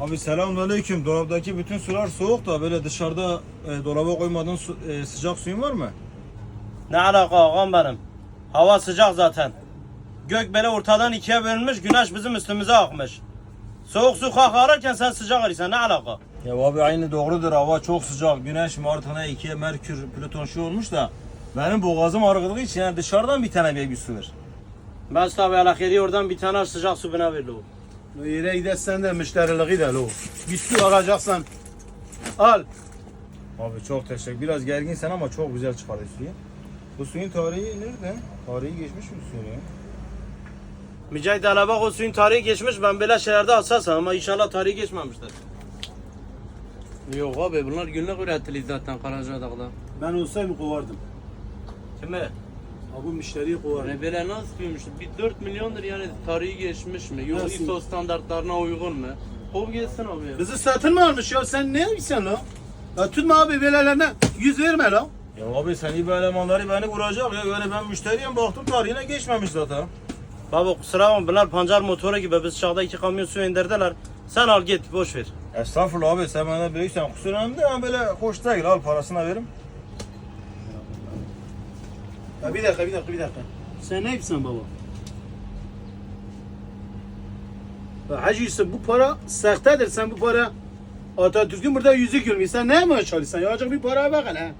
Abi selamünaleyküm. Dolaptaki bütün sular soğuk da böyle dışarıda e, dolaba koymadığın su- e, sıcak suyun var mı? Ne alaka ağam benim? Hava sıcak zaten. Gök böyle ortadan ikiye bölünmüş, güneş bizim üstümüze akmış. Soğuk su kalkarken sen sıcak arıyorsun, ne alaka? Ya abi aynı doğrudur. Hava çok sıcak. Güneş Mart'ına ikiye Merkür, Plüton şu olmuş da benim boğazım ağrıdığı için yani dışarıdan bir tane bir su ver. Ben tabi alakeri oradan bir tane sıcak su bana verdi o. Yere gidersen de müşteriliği de lo. Bir su alacaksan al. Abi çok teşekkür. Biraz gerginsen ama çok güzel çıkardı suyu. Bu suyun tarihi nerede? Tarihi geçmiş mi suyun ya? Mücahit hele bak o suyun tarihi geçmiş, ben böyle şeylerde hassasım ama inşallah tarihi geçmemiştir. Yok abi bunlar günlük üretili zaten Karacadağ'da. Ben olsaydım kovardım. Kimi? Ha bu müşteriyi kovardım. Yani böyle nasıl büyümüş? Bir 4 milyondur yani tarihi geçmiş mi? Yok Nasıl? ISO standartlarına uygun mu? Kov gelsin abi. ya. Kızı satın mı almış ya sen ne yapıyorsun lan? Ya tutma abi böylelerine yüz verme lan. Ya abi sen iyi bu elemanları beni vuracak ya. Yani ben müşteriyim baktım tarihine geçmemiş zaten. Baba kusura bakma bunlar pancar motoru gibi biz çağda iki kamyon su indirdiler. Sen al git boş ver. Estağfurullah abi sen bana büyüksen kusur önemli değil ama böyle hoş değil al parasını verim. Ya bir dakika bir dakika bir dakika. Sen ne yapıyorsun baba? Ya Hacı Yusuf bu para sahtedir sen bu para Atatürk'ün burada yüzü gülmüyor. Sen ne yapmaya çalışıyorsun? Ya acık bir para bak hele.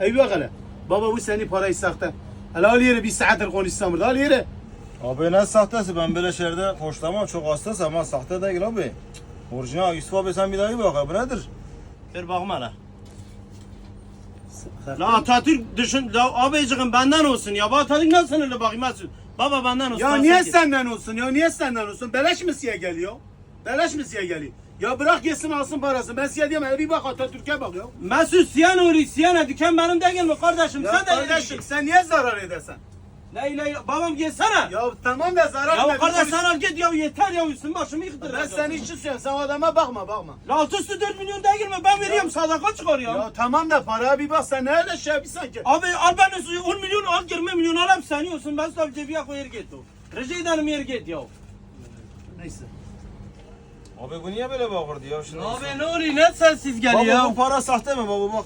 Ey bak hele. Baba bu senin parayı sahte. Hele al yere bir saattir konuşsam burada al yere. Abi ne sahtesi ben böyle şeylerde hoşlamam çok hassas ama sahte değil abi. Orijinal Yusuf abi sen bir daha iyi bak abi nedir? Ver bakma hele. La Atatürk düşün, la abiciğim benden olsun ya. Bu Atatürk nasıl öyle bakayım nasıl? Baba benden olsun. Ya ben niye sanki- senden olsun ya? Niye senden olsun? Beleş mi size geliyor? Beleş mi size geliyor? Ya bırak yesin alsın parasını. Ben size diyeyim hele bir bak Atatürk'e bak ya. Mesut Siyan ori Siyan dükkan benim değil mi kardeşim? Ya sen de kardeşim sen niye zarar edersen? La ilahe illallah. Babam gelsene. Ya, Ya tamam da zarar ya kardeş bir sen al git ya yeter ya üstün başımı yıktır. Ben senin için söylüyorum. Sen adama bakma bakma. La altı üstü 4 milyon değil mi? Ben veriyorum sadaka çıkar ya. Ya tamam da paraya bir bak sen nerede şey yapıyorsun ki? Abi al ben üstü 10 milyon al 20 milyon al hep seni olsun. Ben sana cebiye koyar git o. Rica ederim yer git ya. Neyse. Abi bu niye böyle bakırdı ya şimdi? Abi ne oluyor? Ne sensiz Baba geliyor? bu para sahte mi baba bak.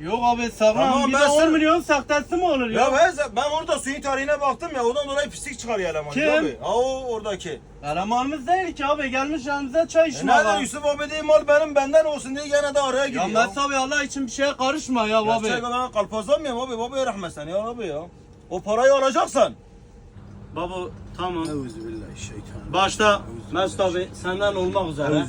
Yok abi sağlam. Tamam, bir ben de 10 sen- milyon sahtesi mi olur ya? Ya ben, ben orada suyun tarihine baktım ya ondan dolayı pislik çıkar ya eleman. Kim? Abi. Ha o oradaki. Elemanımız değil ki abi gelmiş yanımıza çay E içmeye. nerede Yusuf abi değil mal benim benden olsun diye gene de araya ya giriyor. Mesut abi Allah için bir şeye karışma ya abi. Gerçek ben kalpazlanmıyorum abi baba rahmet sen ya abi ya. O parayı alacaksan. Baba tamam. Euzubillahişeytanirracim. Başta Mesut abi senden olmak üzere.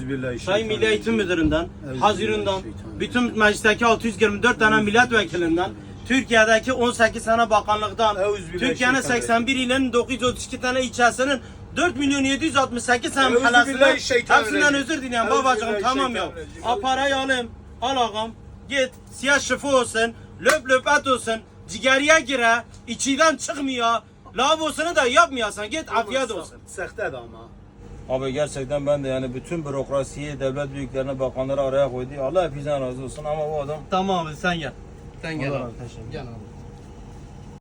Sayın Milli Eğitim Müdürü'nden, Euzubillahişeytanirracim. bütün meclisteki 624 tane milletvekilinden, Türkiye'deki 18 tane bakanlıktan. Türkiye'nin 81 ilinin 932 tane ilçesinin 4 milyon 768 tane Euzubillahişeytanirracim. hepsinden özür dilerim babacığım tamam ya. Euzubillahişeytanirracim. Al parayı alayım, al ağam, git siyah şıfı olsun, löp löp et olsun, ciğeriye gire, içiden çıkmıyor, lavabosunu da yapmıyorsan git afiyet olsun. Sahte de ama. Abi gerçekten ben de yani bütün bürokrasiyi, devlet büyüklerini, bakanları araya koydu. Allah hepinizden razı olsun ama bu adam Tamam abi sen gel. Sen gel abi. Gel abi.